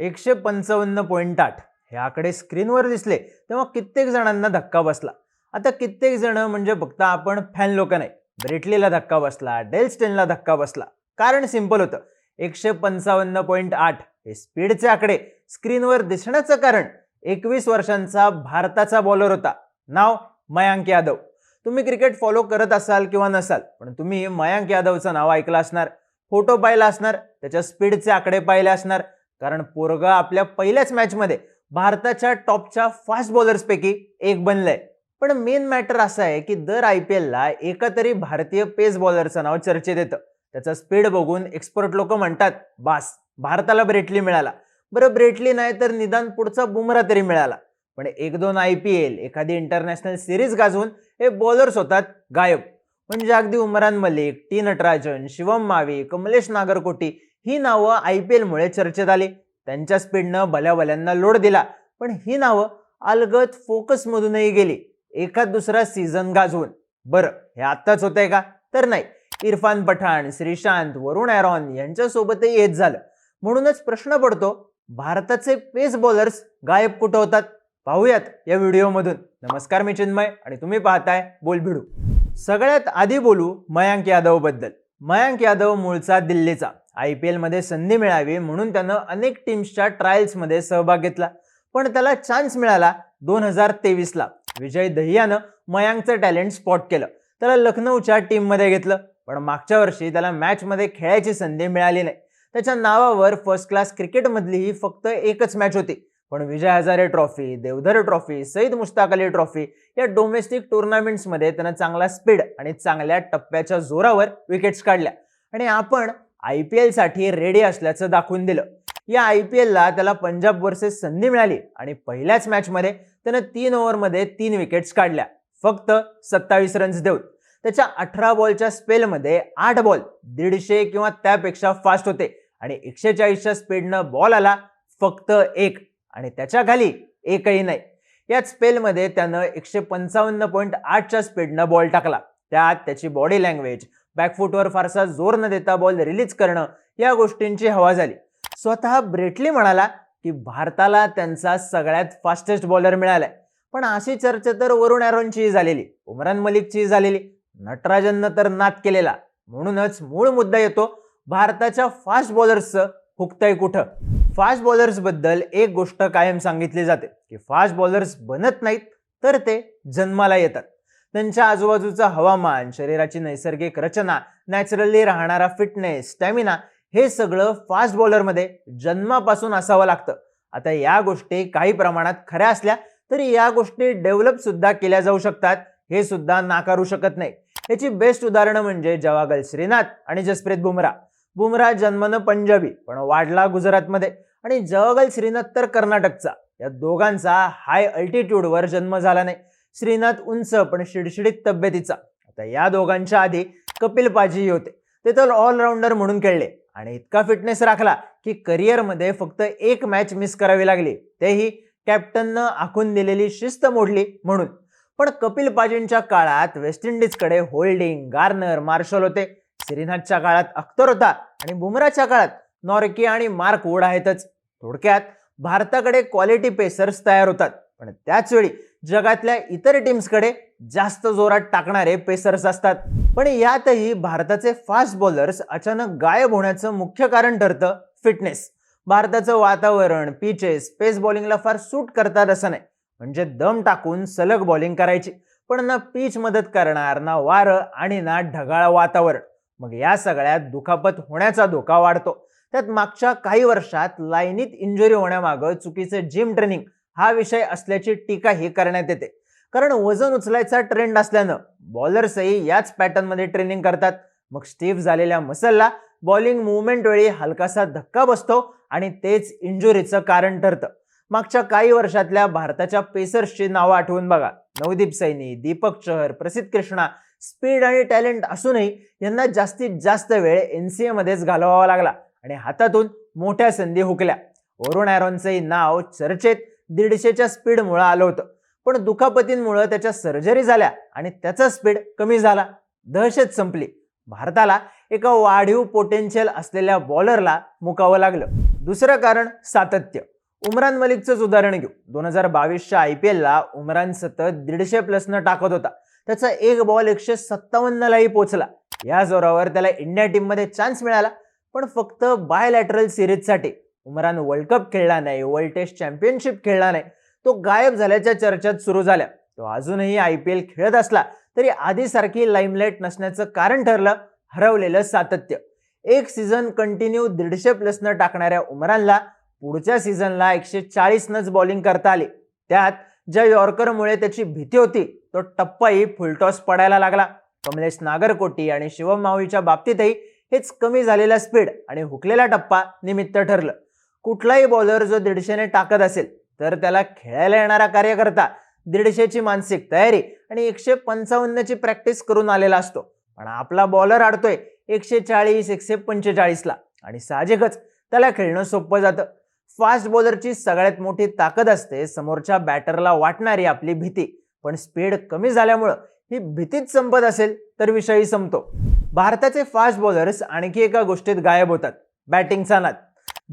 एकशे पंचावन्न पॉईंट आठ. हे आकडे स्क्रीनवर दिसले तेव्हा कित्येक जणांना धक्का बसला. आता कित्येक जण म्हणजे फक्त आपण फॅन लोक नाही. ब्रेटलीला धक्का बसला डेल स्टेनला धक्का बसला. कारण सिंपल होतं. एकशे पंचावन्न पॉईंट आठ हे स्पीडचे आकडे. स्क्रीनवर दिसण्याचं कारण एकवीस वर्षांचा भारताचा बॉलर होता. नाव मयांक यादव. तुम्ही क्रिकेट फॉलो करत असाल किंवा नसाल पण तुम्ही मयांक यादवचं नाव ऐकलं असणार फोटो पाहिला असणार त्याच्या स्पीडचे आकडे पाहिले असणार कारण पोरगा आपल्या पहिल्याच मॅचमध्ये भारताच्या टॉपच्या फास्ट बॉलर्सपैकी एक बनलंय. पण मेन मॅटर असं आहे की दर आय पी एलला एका तरी भारतीय पेस बॉलरचं नाव चर्चेत येतं. त्याचा स्पीड बघून एक्सपर्ट लोक म्हणतात बास भारताला ब्रेटली मिळाला. बरं ब्रेटली नाही तर निदान पुढचा बुमरा तरी मिळाला. पण एक दोन आय पी एल एखादी इंटरनॅशनल सिरीज गाजवून हे बॉलर्स होतात गायब. म्हणजे अगदी उमरान मलिक टी नटराजन शिवम मावी कमलेश नागरकोटी ही नावं आय पी एलमुळे चर्चेत आली. त्यांच्या स्पीडनं भल्या भल्यांना लोड दिला. पण ही नावं अलगत फोकसमधूनही गेली. एखाद दुसरा सीझन गाजवून. बरं हे आत्ताच होतंय का? तर नाही. इरफान पठाण श्रीशांत वरुण ॲरॉन यांच्यासोबतही येत झालं. म्हणूनच प्रश्न पडतो भारताचे पेस बॉलर्स गायब कुठं होतात? पाहूयात या व्हिडिओमधून. नमस्कार मी चिन्मय आणि तुम्ही पाहताय बोल भिडू सगळ्यात आधी बोलू मयांक यादवबद्दल मयांक यादव मूळचा दिल्लीचा. आय पी एलमध्ये संधी मिळावी म्हणून त्यानं अनेक टीम्सच्या ट्रायल्समध्ये सहभाग घेतला. पण त्याला चान्स मिळाला दोन हजार तेवीसला. विजय दहियानं मयांकचं टॅलेंट स्पॉट केलं. त्याला लखनौच्या टीममध्ये घेतलं. पण मागच्या वर्षी त्याला मॅचमध्ये खेळायची संधी मिळाली नाही. त्याच्या नावावर फर्स्ट क्लास क्रिकेटमधली ही फक्त एकच मॅच होती. पण Vijay Hazare trophy Deodhar trophy Syed Mushtaq Ali trophy या डोमेस्टिक टुर्नामेंट्समध्ये त्यानं चांगला स्पीड आणि चांगल्या टप्प्याच्या जोरावर विकेट्स काढल्या. आणि आपण आय पी एलसाठी रेडी असल्याचं दाखवून दिलं. या आय पी एलला त्याला पंजाब वर्सेस संधी मिळाली आणि पहिल्याच मॅचमध्ये त्यानं तीन ओव्हरमध्ये तीन विकेट्स काढल्या. फक्त सत्तावीस रन्स देऊन. त्याच्या अठरा बॉलच्या स्पेलमध्ये आठ बॉल दीडशे किंवा त्यापेक्षा फास्ट होते. आणि एकशे चाळीसच्या स्पीडनं बॉल आला फक्त एक. आणि त्याच्याखाली एकही नाही. याच स्पेलमध्ये त्यानं एकशे पंचावन्न पॉईंट आठच्या स्पीडनं बॉल टाकला. त्यात त्याची बॉडी लँग्वेज बॅकफुटवर फारसा जोर न देता बॉल रिलीज करणं या गोष्टींची हवा झाली. स्वतः ब्रेटली म्हणाला की भारताला त्यांचा सगळ्यात फास्टेस्ट बॉलर मिळालाय. पण अशी चर्चा तर वरुण ॲरोनचीही झालेली उमरान मलिकची झालेली नटराजननं तर नाद केलेला. म्हणूनच मूळ मुद्दा येतो भारताच्या फास्ट बॉलर्सचं हुकतंय कुठं? फास्ट बॉलर्सबद्दल एक गोष्ट कायम सांगितली जाते की फास्ट बॉलर्स बनत नाहीत तर ते जन्माला येतात. त्यांच्या आजूबाजूचं हवामान शरीराची नैसर्गिक रचना नॅचरली राहणारा फिटनेस स्टॅमिना हे सगळं फास्ट बॉलरमध्ये जन्मापासून असावं लागतं. आता या गोष्टी काही प्रमाणात खऱ्या असल्या तरी या गोष्टी डेव्हलप सुद्धा केल्या जाऊ शकतात हे सुद्धा नाकारू शकत नाही. याची बेस्ट उदाहरणं म्हणजे जवागल श्रीनाथ आणि जसप्रीत बुमरा बुमरा जन्मनं पंजाबी पण वाढला गुजरातमध्ये. आणि जवागल श्रीनाथ तर कर्नाटकचा. या दोघांचा हाय अल्टिट्यूडवर जन्म झाला नाही. श्रीनाथ उंच पण शिडशिडीत तब्येतीचा. आता या दोघांच्या आधी कपिल पाजीही होते. ते तर ऑलराऊंडर म्हणून खेळले. आणि इतका फिटनेस राखला की करिअरमध्ये फक्त एक मॅच मिस करावी लागली. तेही कॅप्टननं आखून दिलेली शिस्त मोडली म्हणून. पण कपिल पाजींच्या काळात वेस्ट इंडिजकडे होल्डिंग गार्नर मार्शल होते. श्रीनाथच्या काळात अख्तर होता आणि बुमराच्या काळात नॉर्की आणि मार्क वूड आहेतच. थोडक्यात भारताकडे क्वालिटी पेसर्स तयार होतात. पण त्याचवेळी जगातल्या इतर टीम्सकडे जास्त जोरात टाकणारे पेसर्स असतात. पण यातही भारताचे फास्ट बॉलर्स अचानक गायब होण्याचं मुख्य कारण ठरतं फिटनेस. भारताचं वातावरण पिचेस पेस बॉलिंगला फार सूट करतात असं नाही. म्हणजे दम टाकून सलग बॉलिंग करायची. पण ना पीच मदत करणार ना वारं आणि ना ढगाळ वातावरण. मग या सगळ्यात दुखापत होण्याचा धोका वाढतो. त्यात मागच्या काही वर्षात लाईनीत इंजुरी होण्यामागं चुकीचं जिम ट्रेनिंग हा विषय असल्याची टीकाही करण्यात येते. कारण वजन उचलायचा ट्रेंड असल्यानं बॉलर्सही याच पॅटर्नमध्ये ट्रेनिंग करतात. मग स्टीफ झालेल्या मसलला बॉलिंग मुवमेंट वेळी हलकासा धक्का बसतो आणि तेच इंजुरीचं कारण ठरतं. मागच्या काही वर्षातल्या भारताच्या पेसर्सची नावं आठवून बघा. नवदीप सैनी दीपक चहर प्रसिद्ध कृष्णा स्पीड आणि टॅलेंट असूनही यांना जास्तीत जास्त वेळ एन सी एमध्येच घालवावा लागला आणि हातातून मोठ्या संधी हुकल्या. वरुण ॲरॉनचंही नाव चर्चेत दीडशेच्या स्पीडमुळं आलं होतं. पण दुखापतींमुळं त्याच्या सर्जरी झाल्या आणि त्याचा स्पीड कमी झाला. दहशत संपली. भारताला एका वाढीव पोटेन्शियल असलेल्या बॉलरला मुकावं लागलं. दुसरं कारण सातत्य. उमरान मलिकचंच उदाहरण घेऊ. दोन हजार बावीसच्या आय पी एलला उमरान सतत दीडशे प्लसनं टाकत होता. त्याचा एक बॉल एकशे सत्तावन्नलाही पोचला. या जोरावर त्याला इंडिया टीममध्ये चान्स मिळाला. पण फक्त बायलॅटरल सिरीजसाठी उमरान वर्ल्ड कप खेळला नाही वर्ल्ड टेस्ट चॅम्पियनशिप खेळला नाही. तो गायब झाल्याच्या चर्चेत सुरू झाल्या तो अजूनही आय पी एल खेळत असला तरी आधीसारखी लाईमलाईट नसण्याचं कारण ठरलं हरवलेलं सातत्य. एक सीझन कंटिन्यू दीडशे प्लसनं टाकणाऱ्या उमरानला पुढच्या सीझनला एकशे चाळीसनंच बॉलिंग करता आली. त्यात ज्या यॉर्करमुळे त्याची भीती होती तो टप्पाही फुलटॉस पडायला लागला. कमलेश नागरकोटी आणि शिवम माऊलीच्या बाबतीतही हेच कमी झालेला स्पीड आणि हुकलेला टप्पा निमित्त ठरलं. कुठलाही बॉलर जो दीडशेने टाकत असेल तर त्याला खेळायला येणारा कार्यकर्ता दीडशेची मानसिक तयारी आणि एकशे पंचावन्नची प्रॅक्टिस करून आलेला असतो. पण आपला बॉलर आडतोय एकशे चाळीस एकशे पंचेचाळीसला आणि साहजिकच त्याला खेळणं सोपं जातं. फास्ट बॉलरची सगळ्यात मोठी ताकद असते समोरच्या बॅटरला वाटणारी आपली भीती. पण स्पीड कमी झाल्यामुळं ही भीतीच संपत असेल तर विषयी संपतो. भारताचे फास्ट बॉलर्स आणखी एका गोष्टीत गायब होतात. बॅटिंगचा नाद.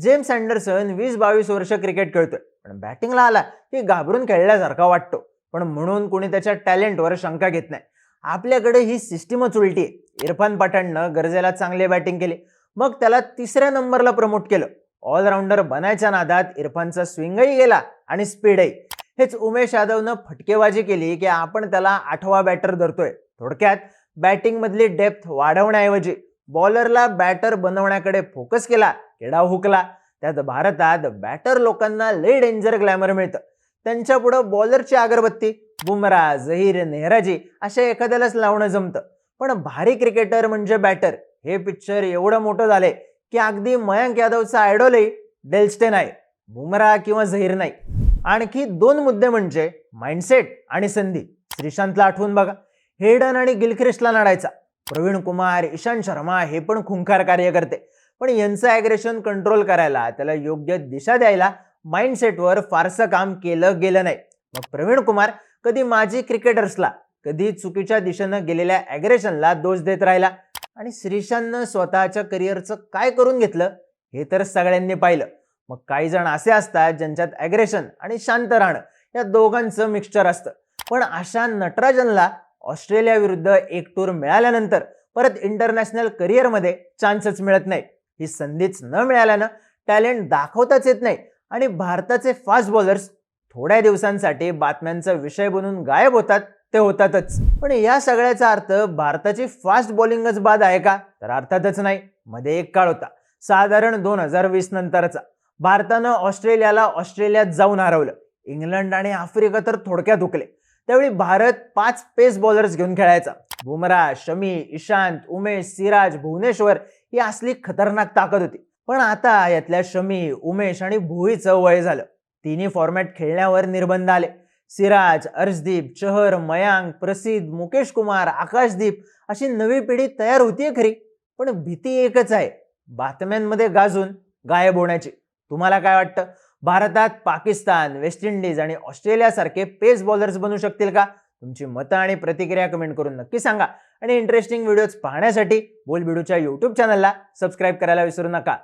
जेम्स अँडरसन वीस बावीस वर्ष क्रिकेट खेळतोय. पण बॅटिंगला आला की घाबरून खेळल्यासारखा वाटतो. पण म्हणून कोणी त्याच्या टॅलेंटवर शंका घेत नाही. आपल्याकडे ही सिस्टीमच उलटी आहे. इरफान पठाणनं गरजेला चांगले बॅटिंग केले. मग त्याला तिसऱ्या नंबरला प्रमोट केलं. ऑलराऊंडर बनायच्या नादात इरफानचा स्विंगही गेला आणि स्पीडही. हेच उमेश यादवनं फटकेबाजी केली की आपण त्याला आठवा बॅटर धरतोय. थोडक्यात बॅटिंगमधली डेप्थ वाढवण्याऐवजी बॉलरला बॅटर बनवण्याकडे फोकस केला केडा हुकला. त्यात भारतात बॅटर लोकांना लय डेंजर ग्लॅमर मिळतं. त्यांच्या पुढं बॉलरची अगरबत्ती बुमरा झहीर नेहराजी अशा एखाद्यालाच लावणं जमतं. पण भारी क्रिकेटर म्हणजे बॅटर हे पिक्चर एवढं मोठं झालंय की अगदी मयांक यादवचा आयडॉलही डेल्स्टेन आहे बुमरा किंवा झहीर नाही. आणखी दोन मुद्दे म्हणजे माइंडसेट आणि संधी. श्रीशांतला आठवून बघा. हेडन आणि गिलख्रिस्टला लढायचा. प्रवीण कुमार इशांत शर्मा हे पण खुंखार कार्य करते पण यांचं ॲग्रेशन कंट्रोल करायला त्याला योग्य दिशा द्यायला माइंडसेटवर फारसं काम केलं गेलं नाही. मग प्रवीण कुमार कधी माजी क्रिकेटर्सला कधी चुकीच्या दिशेनं गेलेल्या ॲग्रेशनला दोष देत राहिला? आणि श्रीशांतनं स्वतःच्या करिअरचं काय करून घेतलं? हे तर सगळ्यांनी पाहिलं. मग काही जण असे असतात ज्यांच्यात ॲग्रेशन आणि शांत राहणं या दोघांचं मिक्सचर असतं. पण अशा नटराजनला ऑस्ट्रेलियाविरुद्ध एक टूर मिळाल्यानंतर परत इंटरनॅशनल करिअरमध्ये चान्सच मिळत नाही ही संधीच न मिळाल्यानं टॅलेंट दाखवताच येत नाही आणि भारताचे फास्ट बॉलर्स थोड्या दिवसांसाठी बातम्यांचा विषय बनून गायब होतात ते होतातच. पण या सगळ्याचा अर्थ भारताची फास्ट बॉलिंगच बाद आहे का? तर अर्थातच नाही. मध्ये एक काळ होता. साधारण दोन हजार वीस नंतरचा. भारतानं ऑस्ट्रेलियाला ऑस्ट्रेलियात जाऊन हरवलं. इंग्लंड आणि आफ्रिका तर थोडक्यात हुकले. त्यावेळी भारत पाच पेस बॉलर्स घेऊन खेळायचा. बुमरा शमी इशांत उमेश सिराज भुवनेश्वर ही असली खतरनाक ताकद होती. पण आता यातल्या शमी उमेश आणि भुईचं वय झालं. तिन्ही फॉर्मॅट खेळण्यावर निर्बंध आले. सिराज अर्शदीप चहर मयांक प्रसिद्ध मुकेश कुमार आकाशदीप अशी नवी पिढी तयार होतीये खरी. पण भीती एकच आहे बातम्यांमध्ये गाजून गायब होण्याची. तुम्हाला काय वाटतं? भारतात पाकिस्तान वेस्ट इंडिज आणि ऑस्ट्रेलियासारखे पेस बॉलर्स बनू शकतील का? तुमची मतं आणि प्रतिक्रिया कमेंट करून नक्की सांगा. आणि इंटरेस्टिंग व्हिडिओज पाहण्यासाठी बोल व्हिडिओच्या यूट्यूब चॅनलला सबस्क्राईब करायला विसरू नका.